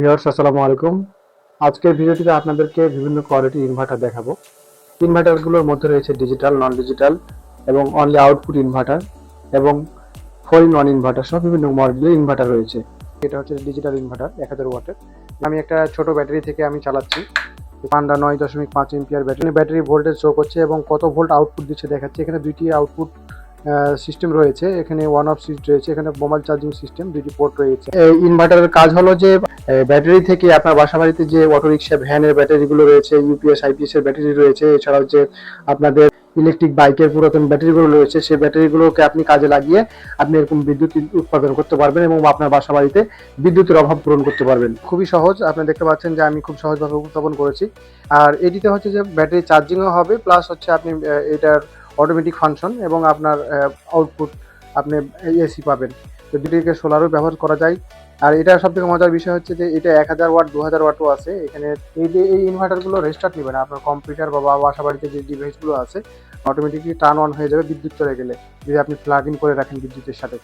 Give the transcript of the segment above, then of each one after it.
Viewers, আসসালামু আলাইকুম। আজকের ভিডিওটিতে আপনাদেরকে বিভিন্ন কোয়ালিটি ইনভার্টার দেখাবো। ইনভার্টারগুলোর মধ্যে রয়েছে ডিজিটাল নন ডিজিটাল এবং অনলি আউটপুট ইনভার্টার এবং ফোর ইন ওয়ান ইনভার্টার সব বিভিন্ন মডেলের ইনভার্টার রয়েছে। এটা হচ্ছে ডিজিটাল ইনভার্টার এক হাজার ওয়াটের আমি একটা ছোট ব্যাটারি থেকে আমি চালাচ্ছি। পান্ডা নয় দশমিক পাঁচ ampere battery battery voltage show করছে এবং কত ভোল্ট আউটপুট দিচ্ছে দেখাচ্ছে। এখানে দুইটি আউটপুট সিস্টেম রয়েছে। এখানে ওয়ান অফ সুইচ রয়েছে। এখানে মোবাইল চার্জিং সিস্টেম দুইটি পোর্ট রয়েছে। এই ইনভার্টারের কাজ হলো যে ব্যাটারি থেকে আপনার বাসা বাড়িতে যে অটো রিক্সা ভ্যানের ব্যাটারিগুলো রয়েছে, ইউপিএস আইপিএস এর ব্যাটারি রয়েছে, এছাড়াও যে আপনাদের ইলেকট্রিক বাইকের পুরাতন ব্যাটারিগুলো রয়েছে সেই ব্যাটারিগুলোকে আপনি কাজে লাগিয়ে আপনি এরকম বিদ্যুৎ উৎপাদন করতে পারবেন এবং আপনার বাসা বাড়িতে বিদ্যুতের অভাব পূরণ করতে পারবেন। খুবই সহজ, আপনি দেখতে পাচ্ছেন যে আমি খুব সহজভাবে উপস্থাপন করেছি। আর এটিতে হচ্ছে যে ব্যাটারি চার্জিংও হবে, প্লাস হচ্ছে আপনি এটার অটোমেটিক ফাংশন এবং আপনার আউটপুট আপনি এসি পাবেন। তো দুটিকে সোলারও ব্যবহার করা যায়। আর এটা সব থেকে মজার বিষয় হচ্ছে যে এটা এক হাজার ওয়াট, দু হাজার ওয়াটও আছে। এখানে এই যে এই ইনভার্টারগুলো রেস্টার্ট নেবে না, আপনার কম্পিউটার বা বাসা বাড়িতে যে ডিভাইসগুলো আছে অটোমেটিকলি টার্ন অন হয়ে যাবে বিদ্যুৎ চলে গেলে। যদি আপনি প্লাগ ইন করে রাখেন বিদ্যুতের সাথে।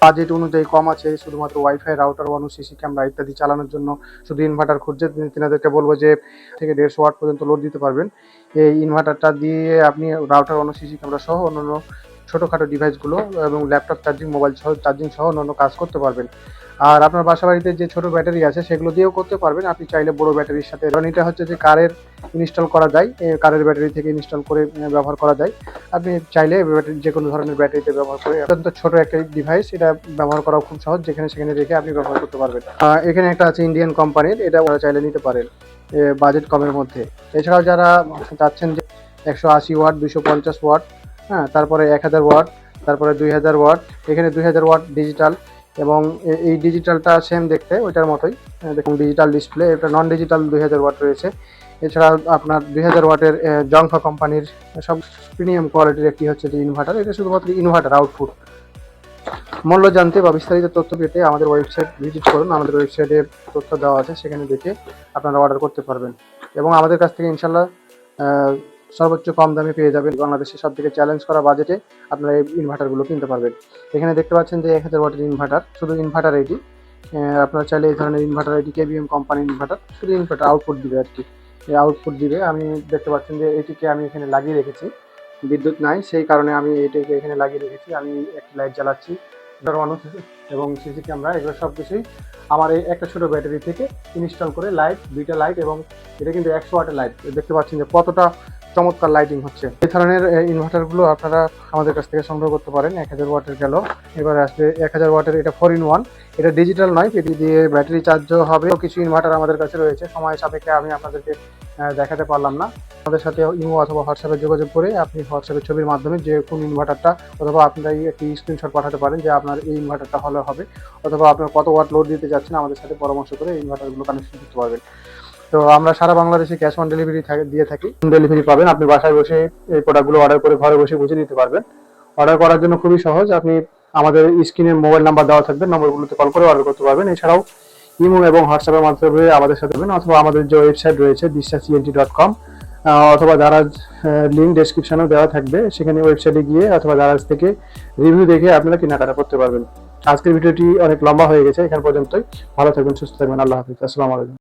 বাজেট অনুযায়ী কম আছে, শুধুমাত্র wifi router one CC camera ইত্যাদি চালানোর জন্য। শুধু ইনভার্টার খুঁজছে তিনি- তিনাদেরকে বলব যে থেকে দেড়শো ওয়াট পর্যন্ত লোড দিতে পারবেন। এই ইনভার্টারটা দিয়ে আপনি রাউটার অন্য সিসি ক্যামেরা সহ অন্যান্য ছোটোখাটো ডিভাইসগুলো এবং ল্যাপটপ চার্জিং মোবাইল সহ চার্জিং সহ অন্যান্য কাজ করতে পারবেন। আর আপনার বাসা বাড়িতে যে ছোট ব্যাটারি আছে, সেগুলো দিয়েও করতে পারবেন। আপনি চাইলে বড় ব্যাটারির সাথে কারণ এটা হচ্ছে যে কারের ইনস্টল করা যায় কারের ব্যাটারি থেকে ইনস্টল করে ব্যবহার করা যায়। আপনি চাইলে ব্যাটারি যে কোনো ধরনের ব্যাটারিতে ব্যবহার করে অত্যন্ত ছোট একটা ডিভাইস এটা ব্যবহার করা খুব সহজ, যেখানে সেখানে রেখে আপনি ব্যবহার করতে পারবেন। এখানে একটা আছে ইন্ডিয়ান কোম্পানির এটা ওরা চাইলে নিতে পারেন বাজেট কমের মধ্যে। এছাড়াও যারা চাচ্ছেন যে একশো আশি ওয়াট, দুশো পঞ্চাশ ওয়াট হ্যাঁ তারপরে এক হাজার ওয়াট, তারপরে দুই হাজার ওয়াট, এখানে দুই হাজার ওয়াট ডিজিটাল এবং এই ডিজিটালটা সেম দেখতে, ওইটার মতোই দেখুন ডিজিটাল ডিসপ্লে এটা নন ডিজিটাল দুই হাজার ওয়াট রয়েছে। এছাড়া আপনার দুই হাজার ওয়াটের জংফা কোম্পানির সব প্রিমিয়াম কোয়ালিটির একটি হচ্ছে যে ইনভার্টার এটা শুধুমাত্র ইনভার্টার আউটপুট মূল্য জানতে বা বিস্তারিত তথ্য পেতে আমাদের ওয়েবসাইট ভিজিট করুন, আমাদের ওয়েবসাইটে তথ্য দেওয়া আছে, সেখানে দেখে আপনারা অর্ডার করতে পারবেন। এবং আমাদের কাছ থেকে ইনশাল্লাহ সর্বোচ্চ কম দামে পেয়ে যাবেন। বাংলাদেশের সব থেকে চ্যালেঞ্জ করা বাজেটে আপনারা এই ইনভার্টারগুলো কিনতে পারবেন। এখানে দেখতে পাচ্ছেন যে এক হাজার ওয়াটের ইনভার্টার শুধু ইনভার্টার এটি আপনারা চাইলে এই ধরনের ইনভার্টার এটি কেবিএম কোম্পানির ইনভার্টার শুধু ইনভার্টার আউটপুট দিবে আর কি। আউটপুট দিবে। আমি দেখতে পাচ্ছেন যে এটিকে আমি এখানে লাগিয়ে রেখেছি। বিদ্যুৎ নাই, সেই কারণে আমি এটিকে এখানে লাগিয়ে রেখেছি। আমি একটি লাইট জ্বালাচ্ছি। মানুষ এবং সিসি ক্যামেরা এগুলো সব কিছুই আমার এই একটা ছোটো ব্যাটারি থেকে ইনস্টল করে লাইট দুইটা লাইট এবং এটা কিন্তু একশো ওয়াটের লাইট দেখতে পাচ্ছেন যে কতটা চমৎকার লাইটিং হচ্ছে। এই ধরনের ইনভার্টারগুলো আপনারা আমাদের কাছ থেকে সংগ্রহ করতে পারেন, এক হাজার ওয়াটের গেল। এবারে আসবে এক হাজার ওয়াটের, এটা ফোর ইন ওয়ান এটা ডিজিটাল নয় এটি দিয়ে ব্যাটারি চার্জও হবে। কিছু ইনভার্টার আমাদের কাছে রয়েছে, সময় সাপেক্ষে আমি আপনাদেরকে দেখাতে পারলাম না। আমাদের সাথে ইমো অথবা হোয়াটসঅ্যাপে যোগাযোগ করে আপনি হোয়াটসঅ্যাপের ছবির মাধ্যমে যে কোন ইনভার্টারটা অথবা আপনারা একটি স্ক্রিনশট পাঠাতে পারেন যে আপনার এই ইনভার্টারটা হলে হবে। অথবা আপনার কত ওয়াট লোড দিতে যাচ্ছেন, আমাদের সাথে পরামর্শ করে ইনভার্টারগুলো কানেকশন করতে পারবেন। তো আমরা সারা বাংলাদেশে ক্যাশ অন ডেলিভারি দিয়ে থাকি। ডেলিভারি পাবেন, আপনি বাসায় বসে এই প্রোডাক্টগুলো অর্ডার করে ঘরে বসে বুঝে নিতে পারবেন। অর্ডার করার জন্য খুবই সহজ, আপনি আমাদের স্ক্রিনে মোবাইল নাম্বার দেওয়া থাকবে, নম্বরগুলোতে কল করে অর্ডার করতে পারবেন। এছাড়াও ইমো এবং হোয়াটসঅ্যাপের মাধ্যমে আমাদের সাথে অথবা আমাদের যে ওয়েবসাইট রয়েছে বিশ্বাস ইএনটি ডট কম অথবা দারাজ লিঙ্ক ডেসক্রিপশনেও দেওয়া থাকবে। সেখানে ওয়েবসাইটে গিয়ে অথবা দারাজ থেকে রিভিউ দেখে আপনারা কেনাকাটা করতে পারবেন। আজকের ভিডিওটি অনেক লম্বা হয়ে গেছে, এখান পর্যন্তই। ভালো থাকবেন, সুস্থ থাকবেন। আল্লাহ হাফিজ। আসসালামু আলাইকুম।